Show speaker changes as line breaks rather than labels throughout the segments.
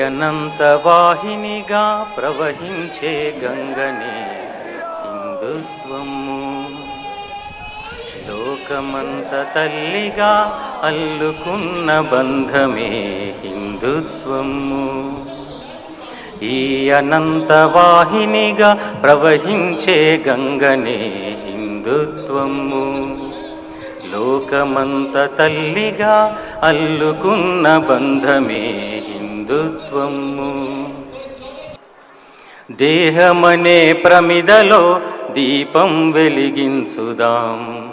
అనంత వాహినిగా ప్రవహించే గంగనే హిందుత్వము. లోకమంత తల్లిగా అల్లుకున్న బంధమే హిందుత్వము. ఈ అనంత వాహినిగా ప్రవహించే గంగనే హిందుత్వము. లోకమంత తల్లిగా అల్లుకున్న బంధమే హిందు బంధుత్వము. దేహమనే ప్రమిదలో దీపం వెలిగించుదాం.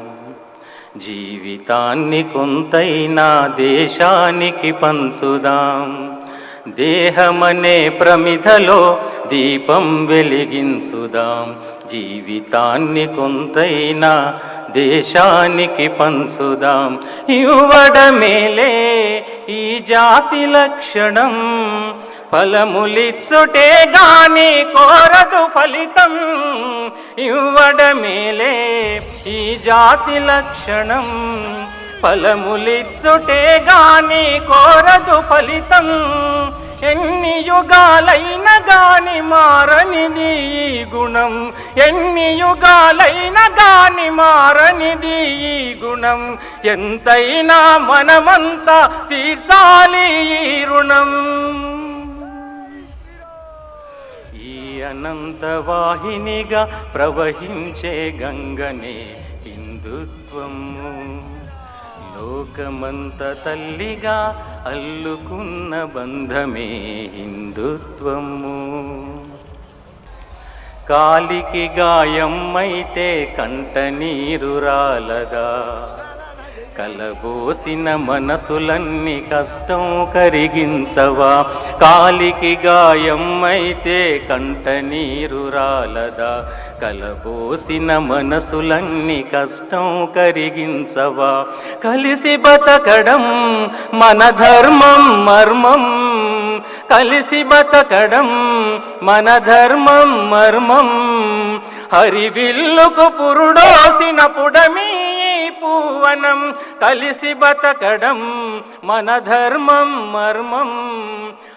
జీవితాన్ని కొంతైనా దేశానికి పంచుదాం. దేహమనే ప్రమిదలో దీపం వెలిగించుదాం. జీవితాన్ని కొంతైనా దేశానికి పంచుదాం. ఇవ్వడమేలే జాతి లక్షణం. ఫలములిచ్చుటే గాని కోరదు ఫలితం. ఇవ్వడమేలే ఈ జాతి లక్షణం. ఫలములిచ్చుటే గాని కోరదు ఫలితం. ఎన్ని యుగాలైన గాని మారనిది ఈ గుణం. ఎన్ని యుగాలైన గాని మారనిది ఈ గుణం. ఎంతైనా మనమంతా తీర్చాలి ఈ రుణం. ఈ అనంత వాహినిగా ప్రవహించే గంగనే హిందుత్వము. లోకమంత తల్లిగా అల్లుకున్న బంధమే హిందుత్వము. కాలికి గాయమైతే కంట నీరు రాలదా? కలబోసిన మనసులన్నీ కష్టం కరిగించవా? కాలికి గాయమైతే కంట నీరు రాలదా? కలబోసిన మనసులన్నీ కష్టం కరిగించవా? కలిసి బతకడం మన ధర్మం మర్మం. కలిసి బతకడం మన ధర్మం మర్మం. హరివిల్లుకు పురుడోసిన పుడమీ పూవనం కలిసి బతకడం మన ధర్మం మర్మం.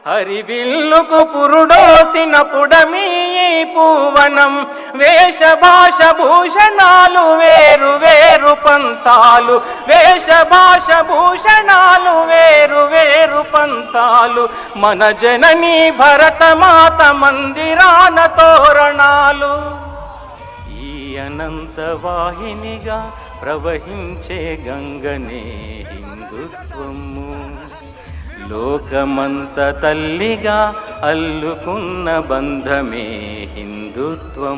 హరివిల్లుకు పురుడోసిన పుడమీ పూవనం. వేష భాష భూషణాలు వేరు వేరు పంతాలు. వేష భాష భూషణాలు వేరు వేరు పంతాలు. మన జననీ భరతమాత మందిరాన తోరణాలు. అనంత వాహినిగా ప్రవహించే గంగనే హిందుత్వము. లోకమంత తల్లిగా అల్లుకున్న బంధమే హిందుత్వం.